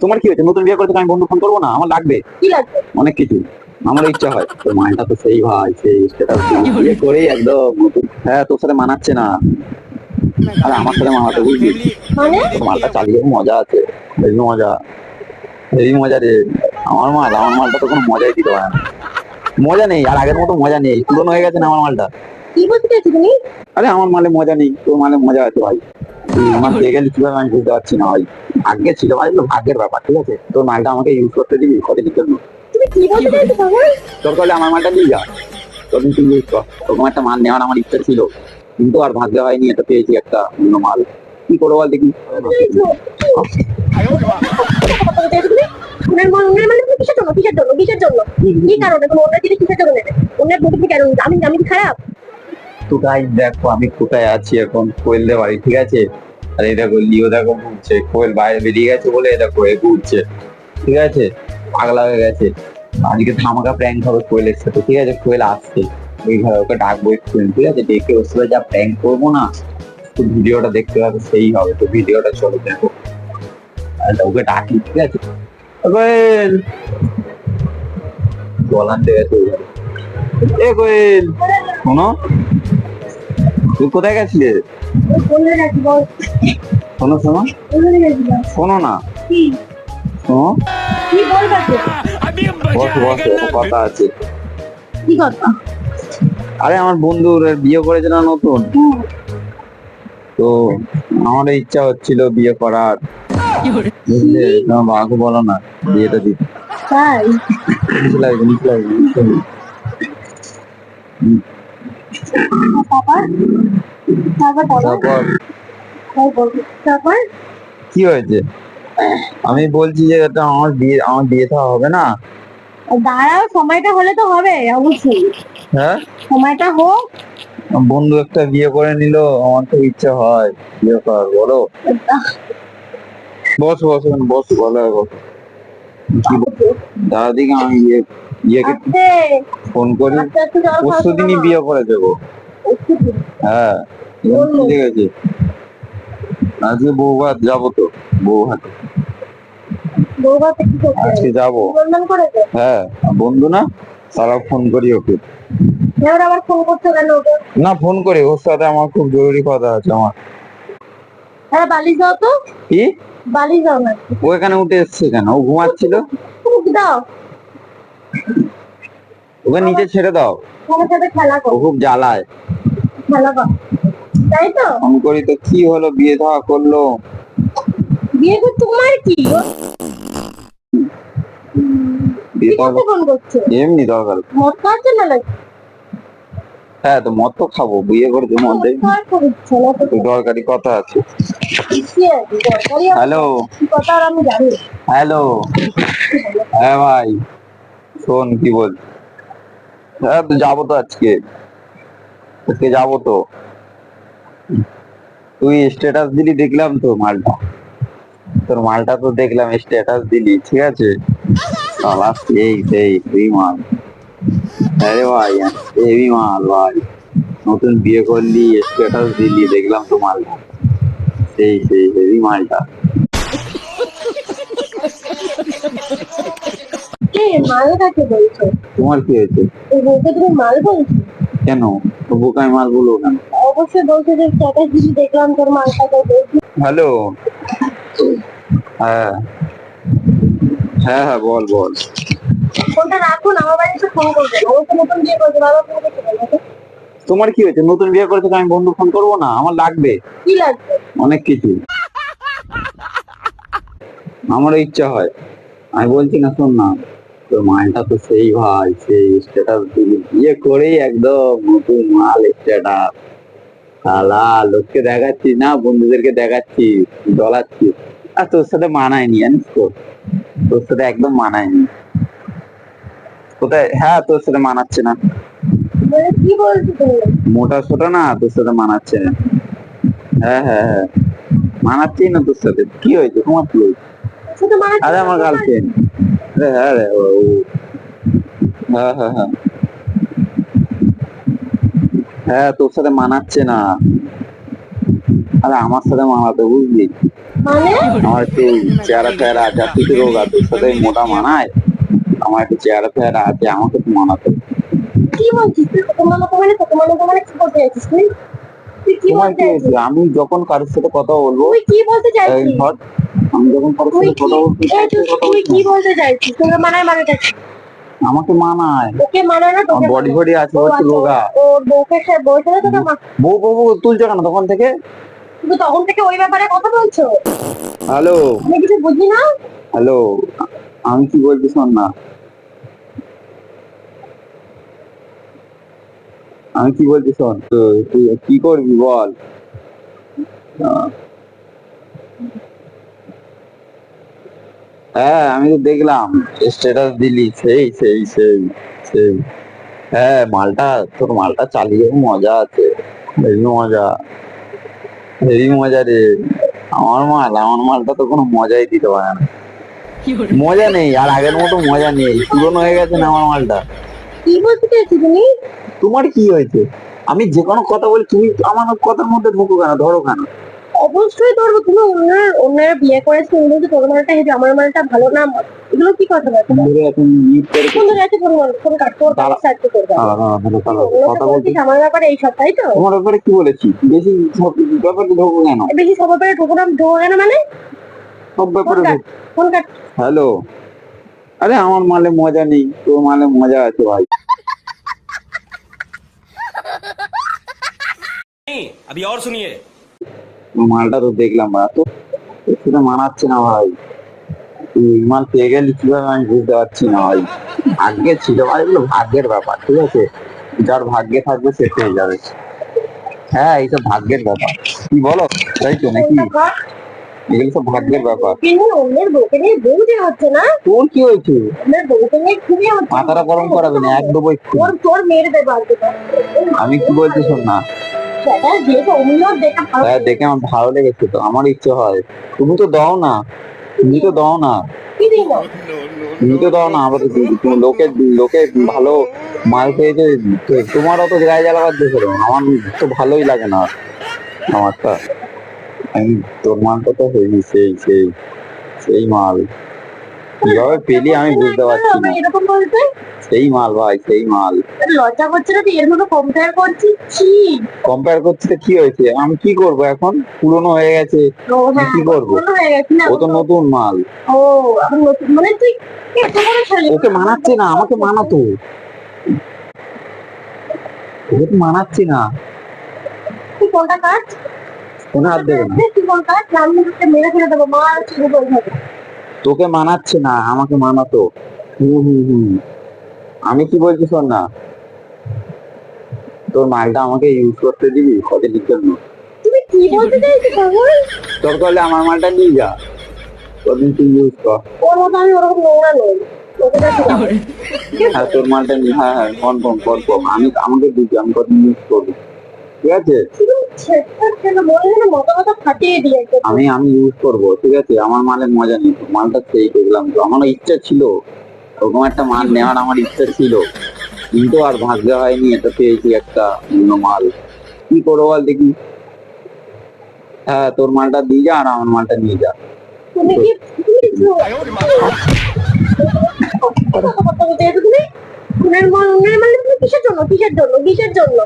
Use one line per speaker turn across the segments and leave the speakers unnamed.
তোমার কি হয়েছে? নতুন বিয়ে করতে আমি বন্ধু ফোন করব না? আমার লাগবে।
কি লাগবে?
অনেক কিছু। আমার ইচ্ছা হয়। তোর মালটা তো সেই ভাই সেই স্ট্যাটাস বিয়ে করেই একদম হ্যাঁ তোর সাথে মানাচ্ছে না। আরে আমার সাথে মানাতে বুঝলি?
মানে?
মালটা চালিয়ে মজা আছে। হেভি মজা। হেভি মজা রে। আমার মাল আমার মালটা তো কোনো মজাই দিতে পারে না। মজা নেই আর আগের মতো মজা নেই। পুরনো হয়ে গেছে না আমার মালটা?
কি বলতে চাইছো তুমি?
আরে আমার মালে মজা নেই। তোর মালে মজা আছে ভাই। দিয়ে গেলে কীভাবে আমি বুঝতে পারছি না ভাই। ভাগ্যে ছিল ভাই ভাগ্যের ব্যাপার ঠিক আছে? তোর মালটা আমাকে ইউজ করতে দিবি কতদিন জন্য। তোর কাছে আমার মালটা নিয়ে যা। তখন তুই ইউজ কর ওরকম একটা মাল নেওয়ার আমার ইচ্ছা ছিল। কিন্তু আর ভাগ্যে হয়নি এটা পেয়েছি একটা অন্য মাল। কি করব বল দেখি।
মন উনার মানে কিসের জন্য কিসের জন্য? কিসের জন্য? কি কারণে? ওনার জিনিস কিসের জন্য নেবে? ওনার প্রতি কেন আমি আমি খারাপ?
তো দেখো, আমি কোথায় আছি এখন? কোয়েলদের বাড়ি, ঠিক আছে? আর এই দেখো, লিও দেখো ঘুরছে। কোয়েল বাইরে বেরিয়ে গেছে বলে এই দেখো, এ ঘুরছে। ঠিক আছে? পাগলা হয়ে গেছে। আজকে ধামাকা প্র্যাঙ্ক হবে কোয়েলের সাথে, ঠিক আছে? কোয়েল আসছে। ওইভাবে ওকে ডাকবো একটু ঠিক আছে? ডেকে ওর সাথে যা প্র্যাঙ্ক করব না। তো ভিডিওটা দেখতে হবে, সেই হবে। তো ভিডিওটা চলো দেখো। ওকে ডাকি, ঠিক আছে? কোয়েল! বলান দেবে তো এ কোয়েল! শোনো? তুই কোথায় গেছিলে শোনো শোনো। শোনো না। শোনো। বস বস কথা আছে।
কি কথা?
আরে আমার বন্ধুর বিয়ে করেছে না নতুন? তো আমার ইচ্ছা হচ্ছিল বিয়ে করার। বুঝলে? তোমার বলো না বিয়েটা দিতে।
তাই?
লাগবে লাগবে।
তারপর? তারপর বলো।
তারপর?
তারপর
কি হয়েছে? আমি বলছি যে এটা আমার বিয়ে আমার বিয়ে থা হবে না।
দাঁড়াও সময়টা হলে তো হবে অবশ্যই।
হ্যাঁ?
সময়টা হোক।
বন্ধু একটা বিয়ে করে নিল আমার তো ইচ্ছা হয় বিয়ে করার বলো। বস বস বস বলো এবার। কি বল- দাদা দিকে আমি ইয়ে ইয়েকে ফোন করি
খাও
পরশু দিনই বিয়ে করে দেবো। হ্যাঁ ঠিক আছে। আজকে যাব তো আজকে যাব। হ্যাঁ বন্ধু না তারা ফোন করি ওকে। না ফোন করি ওর সাথে আমার খুব জরুরি কথা আছে আমার।
হ্যাঁ বালিশ দাও তো।
কি?
বালিশ দাও না।
ও এখানে উঠে এসছে কেন? ও ঘুমাচ্ছিল?
দাও।
ওকে নিচে ছেড়ে দাও।
সাথে খেলা করো
খুব জ্বালায়।
খেলা করো তাই তো?
করি কি হলো বিয়ে করল?
বিয়ে করে তোমার কি?
বিয়ে
কি ফোন করছ?
এমনি দরকার।
মদ খাওয়াচ্ছে না নাকি?
হ্যাঁ তো মদ তো খাব বিয়ে করেছে মধ্যে
মদ খাওয়ার করছে না তো
দরকারি কথা আছে।
কি আছে? দরকারি আছে।
হ্যালো।
কি কথা আর আমি জানি
হ্যালো। হ্যাঁ ভাই। শোন কি বল হ্যাঁ তো যাব তো আজকে। আজকে যাব তো। তুই স্ট্যাটাস দিলি, দেখলাম তো মালটা। তোর মালটা তো দেখলাম স্ট্যাটাস দিলি, ঠিক আছে? সালা সেই সেই মাল। আরে ভাই হেভি মাল, ভাই। নতুন বিয়ে করলি স্ট্যাটাস দিলি, দেখলাম তো মালটা। সেই সেই হেভি মালটা।
কে মাল কাকে বলছো?
তোমার কি হয়েছে?
এই বউকে তুমি মাল বলছো?
কেন? বোকায় মাল বলো কেন?
অবশ্যই বলছো যে স্ট্যাটাস দেখলাম তোর বলছি
হ্যালো? হ্যাঁ। হ্যাঁ হ্যাঁ বল বল।
ফোনটা রাখুন আমার বাড়িতে ফোন করবেন ও নতুন বিয়ে করছে বাবা ফোন
তোমার কি হয়েছে? নতুন বিয়ে করেছে আমি বন্ধু ফোন করব না? আমার লাগবে।
কি লাগবে?
অনেক কিছু। আমারও ইচ্ছা হয়। আমি বলছি না শোন না। তোর মালটা তো সেই ভাই সেই স্ট্যাটাস দিলি বিয়ে করেই একদম নতুন মাল স্ট্যাটাস শালা লোককে দেখাচ্ছি না বন্ধুদেরকে দেখাচ্ছি ডলাচ্ছি আর তোর সাথে মানায়নি জানিস তো? তোর সাথে একদম মানায়নি। কোথায়? হ্যাঁ তোর সাথে মানাচ্ছে না।
মানে কি
মোটা ছোট না তোর সাথে মানাচ্ছে না। হ্যাঁ হ্যাঁ হ্যাঁ। মানাচ্ছেই না তোর সাথে। কি হয়েছে? তোমার কি হয়েছে? আরে আমার গার্লফ্রেন্ড হ্যাঁ রে ও। হ্যাঁ হ্যাঁ হ্যাঁ। হ্যাঁ তোর সাথে মানাচ্ছে না। আরে আমার সাথে মানাতে বুঝলি?
মানে?
আমার একটু চেহারা ফেহারা আছে। আর তুই রোগা? তোর সাথে মোটা মানায়? আমার একটু চেহারা ফেহারা আছে আমাকে তো মানাতে।
কি বলছিস? তুই তোকে মানাতে মানে মানাতে মানে কি তুই? কি বলতে?
আমি যখন কারোর সাথে কথা বলব
তুই কি বলতে চাইছিস?
আমি যখন
তুই কি
বলতে
চাইছিস? তোকে মানায় মানে কি
আমাকে মানায়।
ওকে মানায় না তোকে
বডি
মানায়।
আছে হচ্ছে রোগা
বউকে সে বউয়ের সাথে মা-
বউ তুলছে কেন তখন থেকে?
তুমি তখন থেকে ওই ব্যাপারে কথা বলছো?
হ্যালো।
আমি কিছু বুঝি না?
হ্যালো। আমি কি বলছি শোন না। আমি কি বলছি শোন? তো তুই কি করবি বল। হ্যাঁ আমি তো দেখলাম। স্ট্যাটাস দিলি সেই সেই সেই সেই। হ্যাঁ মালটা তোর মালটা চালিয়ে মজা আছে। হেভি মজা। হেভি মজা রে। আমার মাল আমার মালটা তো কোনো মজাই দিতে পারে না। মজা নেই আর আগের মতো মজা নেই। পুরনো হয়ে গেছে না আমার মালটা?
কি বলতে চাইছি তুমি?
তোমার কি হয়েছে? আমি যে কোনো কথা বলি তুমি আমার কথার মধ্যে ঢুকো কেন ধরো কেন?
অবশ্যই ধরবো তুমি অন্যের অন্যের বিয়ে করেছো তুমি বলছো তোর মালটা হেঁটে আমার মালটা ভালো না এগুলো কি কথা বলছো
ধরে এখন মিট করে
কোন জায়গায় আছে ফোন কর ফোন কাট তোর
দাঁড়া।
সার্চ করবে
দাঁড়া, দাঁড়া, দাঁড়া, দাঁড়া,
অন্যকে
কথা বলছি
বলছিস আমার ব্যাপারে এই সব তাই তো
তোমার ব্যাপারে কি বলেছি বেশি সব ব্যাপারে ঢোকো কেন
বেশি সব ব্যাপারে ঢুকো না ঢুকো কেন মানে
সব ব্যাপারে
phone cut phone cut
hello আরে আমার মালে মজা নেই তোর মালে মজা আছে ভাই
नहीं अभी और सुनिए
তোর মালটা তো দেখলাম ভাই তো সেটা মানাচ্ছে না ভাই। মাল পেয়ে গেলি কীভাবে আমি বুঝতে পারছি না ভাই। ভাগ্যে ছিল ভাই এগুলো ভাগ্যের ব্যাপার ঠিক আছে? যার ভাগ্যে থাকবে সে পেয়ে যাবে। হ্যাঁ এইসব ভাগ্যের ব্যাপার। কি বলো? তাই তো নাকি? এগুলো সব ভাগ্যের ব্যাপার।
অন্যের বউকে নিয়ে বউ যে হচ্ছে না?
তোর কি হয়েছে?
অন্যের বউকে নিয়ে খুবই হচ্ছে?
মাথাটা গরম করাবে না এক দেবো
তোর তোর মেরে দেবো
আমি কি বলছি শোন না।
দেখা
হ্যাঁ আমার ভালো লেগেছে তো আমার ইচ্ছে হয়। তুমি তো দাও না তুমি তো দাও না। তুমি তো দাও না আবার লোকে লোকে ভালো মাল পেয়েছে তো- তোমার অত গায়ে জ্বালাবার আমার তো ভালোই লাগে না আমারটা। আমি তোর মালটা তো হেভি সেই সেই সেই মাল। কীভাবে পেলি আমি বুঝতে পারছি না। সেই মাল ভাই সেই মাল।
লজ্জা করছে না তুই এর মতো কম্পেয়ার করছিস? ছি।
কম্পেয়ার কি হয়েছে? আমি কি করব এখন? পুরনো হয়ে গেছে।
হ্যাঁ
কি করব? ও তো নতুন। মাল।
ও এখন নতুন। মানে তুই এত বড় ছেলে
ওকে মানাচ্ছে না আমাকে মানাতো। ওকে তো মানাচ্ছে না।
তুই কোনটা কাট
কোনো হাত দেবে না।
তুই কোন কাট আমি তোকে মেরে ফেলে দেবো মা শুরু করে
তোকে মানাচ্ছে না আমাকে মানাতো। হুম হুম হুম। আমি কি বলছি শোন না? তোর মালটা আমাকে ইউজ করতে দিবি কদিনের জন্য।
তুমি কি বলতে চাইছিস পাগল?
তোর করলে আমার মালটা নিয়ে যা। কদিন তুই ইউজ কর।
ওর মতো আমি ওরকম নোংরা নই। না।
হ্যাঁ তোর মালটা নিয়ে হ্যাঁ হ্যাঁ কনফার্ম কনফার্ম আমি আমাকে দিবি আমি কদিন ইউজ করব। ঠিক আছে। আমি আমি ইউজ করব ঠিক আছে? আমার মালের মজা নেই। মালটা সেই দেখলাম তো। আমার ইচ্ছা ছিল। ওরকম একটা মাল নেওয়ার আমার ইচ্ছা ছিল। কিন্তু আর ভাগ্য হয়নি এটা পেয়েছি একটা অন্য মাল। কি করব বল দেখি? হ্যাঁ তোর মালটা দিয়ে যা আর আমার মালটা নিয়ে যা।
তুমি কি তুমি কি কথা কথা বলতে চাইছো তুমি উনার মাল উনার মাল তুমি কিসের জন্য? কিসের জন্য? কিসের জন্য?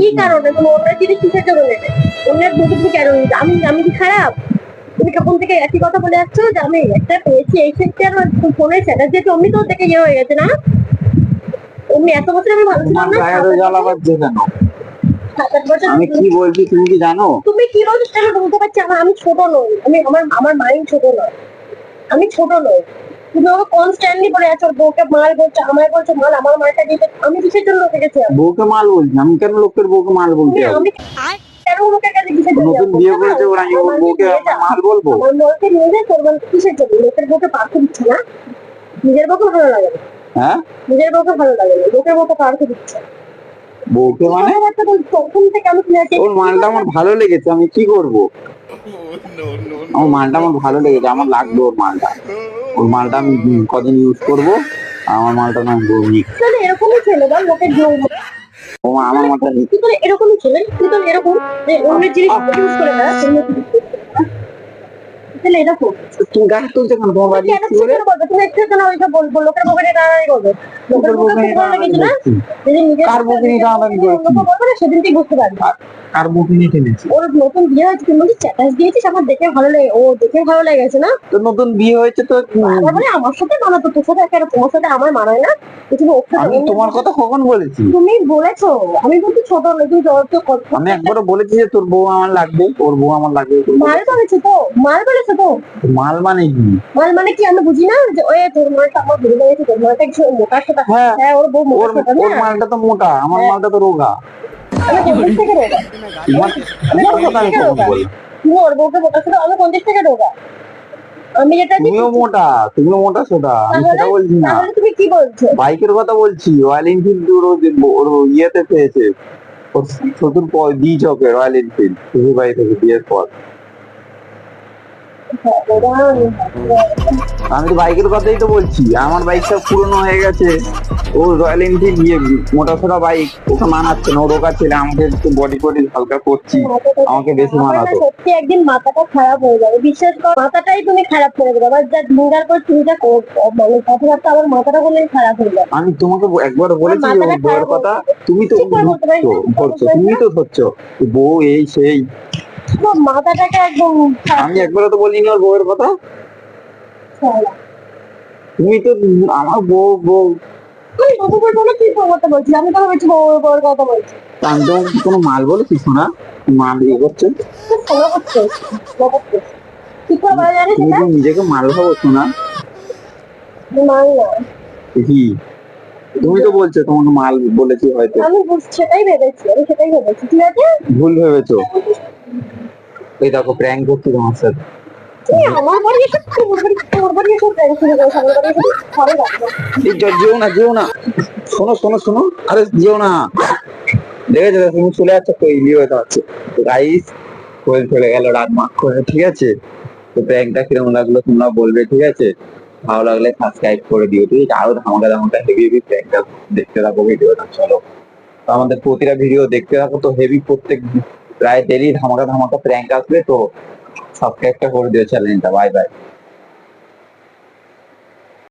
কি কারণে? তুমি অন্যের জিনিস কিসের জন্য নেবে? অন্যের বুকে কেন আমি আমি কি খারাপ? তুমি কখন থেকে একই কথা বলে যাচ্ছ যে আমি একটা পেয়েছি এই সেটটা আর ফোনের সেটা যেহেতু অমনি তো থেকে ইয়ে হয়ে গেছে না? অমনি এত বছর আমি ভালো ছিলাম না।
আমি কি বলছি তুমি কি জানো?
তুমি কি বলছো সেটা আমি বুঝতে পারছি আমার আমি ছোট নই। আমি আমার আমার মাইন্ড ছোট নয়। আমি ছোট নই। তুমি আমাকে কনস্ট্যান্টলি বলে আছো বউকে মাল বলছো আমায় বলছো মাল আমার মালটা দিতে আমি কিসের জন্য গেছি
বউকে মাল বলছি। আমি কেন লোকের বউকে মাল বলতে যাব
আমি?
নতুন বিয়ে করেছে ওরা আমি বউকে মাল বলব।
মালকে নিয়ে যায় তোর মালকে কিসের জন্য? লোকের বউকে দিচ্ছে না? নিজের বউকে ভালো লাগে না।
হ্যাঁ?
নিজের বউকে ভালো লাগে না। লোকের বউকে দিচ্ছে।
বউকে মানে?
তখন থেকে আমি
ওর মালটা আমার ভালো লেগেছে আমি কি করব? আমার মালটা আমার ভালো লেগেছে আমার লাগবে ওর মালটা ওর মালটা আমি কদিন ইউজ করব আমার মালটা না বউ
এরকমই ছেলে লোকের
ও আমার মাথা নিচে
এরকমই ছিলেন তুই এরকম যে অন্যের জিনিস ইউজ করে না। করে। তাহলে এরকম।
তুমি গায়ে তুলছে কেন তোমার বাড়ি কি
বলবে? তুমি একটু কেন ওইটা বলব লোকের মোবাইলে দাঁড়াই করবে?
কার
সেদিনকেই বুঝতে পারবে।
কার
ওর নতুন বিয়ে হয়েছে তুমি বলছিস স্ট্যাটাস দিয়েছিস? আমার দেখে ভালো লাগে ও দেখে ভালো লেগেছে না?
তো নতুন বিয়ে হয়েছে তো
তারপরে আমার সাথে মানাতো তোর সাথে কেন তোমার সাথে আমার মানায় না? তুমি ওর সাথে
তোমার কথা কখন বলেছি?
তুমি বলেছ। আমি বলছি ছোট তুমি কথা
আমি একবারও বলেছি যে তোর বউ আমার লাগবে তোর বউ আমার লাগবে
মাল বলেছ তো? মাল বলেছ তো?
মাল মানে কি?
মাল মানে কি আমি বুঝি না? যে ওই তোর মালটা আমার ভুলে গেছে তোর মালটা কিছু
হ্যাঁ।
ওর
ওর মালটা তো মোটা আমার মালটা তো রোগা।
তুমি ওর বউকে মোটা সোটা আমি পঞ্চাশ থেকে রোগা? আমি যেটা
তুমিও মোটা তুমিও মোটা সোটা আমি সেটা বলছি না।
তুমি কি বলছো?
বাইকের কথা বলছি রয়্যাল এনফিল্ড ওর ইয়েতে পেয়েছে। ওর শ্বশুর পর দি চকে রয়্যাল এনফিল্ড শ্বশুর বাড়ি থেকে বিয়ের পর। আমি তো বাইকের কথাই তো বলছি। আমার বাইকটা পুরনো হয়ে গেছে। ও রয়্যাল এনফিল্ড ইয়ে মোটা সোটা বাইক ওকে মানাচ্ছে না ও রোগা ছেলে আমাকে একটু বডি বডি হালকা করছি। আমাকে বেশি মানাতো।
সত্যি একদিন মাথাটা খারাপ হয়ে যাবে। বিশ্বাস কর মাথাটাই তুমি খারাপ করে দেবে। আবার যা দিনদার পর তুমি যা মানে কথাবার্তা আমার মাথাটা বলে খারাপ হয়ে যাবে।
আমি তোমাকে একবার বলেছি ওর বউয়ের কথা। তুমি তো ধরছো তুমি তো ধরছো। বউ এই সেই।
মাথাটাকে একদম
আমি একবারও তো বলিনি ওর বউয়ের কথা। তুমি তো আমার বউ বউ।
কথা আমি তো কথা বলছি।
আমি কোনো মাল বলেছি শোনা মাল ইয়ে করছে। নিজেকে মাল ভাবো শোনা তুমি তো বলছো তোমাকে মাল বলেছি হয়তো।
আমি সেটাই ভেবেছি আমি সেটাই ভেবেছি ঠিক আছে?
ভুল ভেবেছো। এই দেখো প্র্যাঙ্ক করছি তোমার সাথে। যেও না যেও না। শোনো শোনো শোনো। আরে যেও না। দেখেছ তুমি চলে যাচ্ছ কোয়েল চলে গেল রাত মাখ করে ঠিক আছে? তো প্র্যাঙ্কটা কীরকম লাগল তোমরা বলবে ঠিক আছে? ভালো লাগলে সাবস্ক্রাইব করে দিও ঠিক আছে? আরও ধামাকা ধামাকা হেভি হেভি প্র্যাঙ্কটা দেখতে থাকো ভিডিওটা চলো। আমাদের প্রতিটা ভিডিও দেখতে থাকো তো হেভি প্রত্যেক প্রায় ডেলি ধামাকা ধামাকা প্র্যাঙ্ক আসবে তো সাবস্ক্রাইবটা করে দিও চ্যানেলটা বাই বাই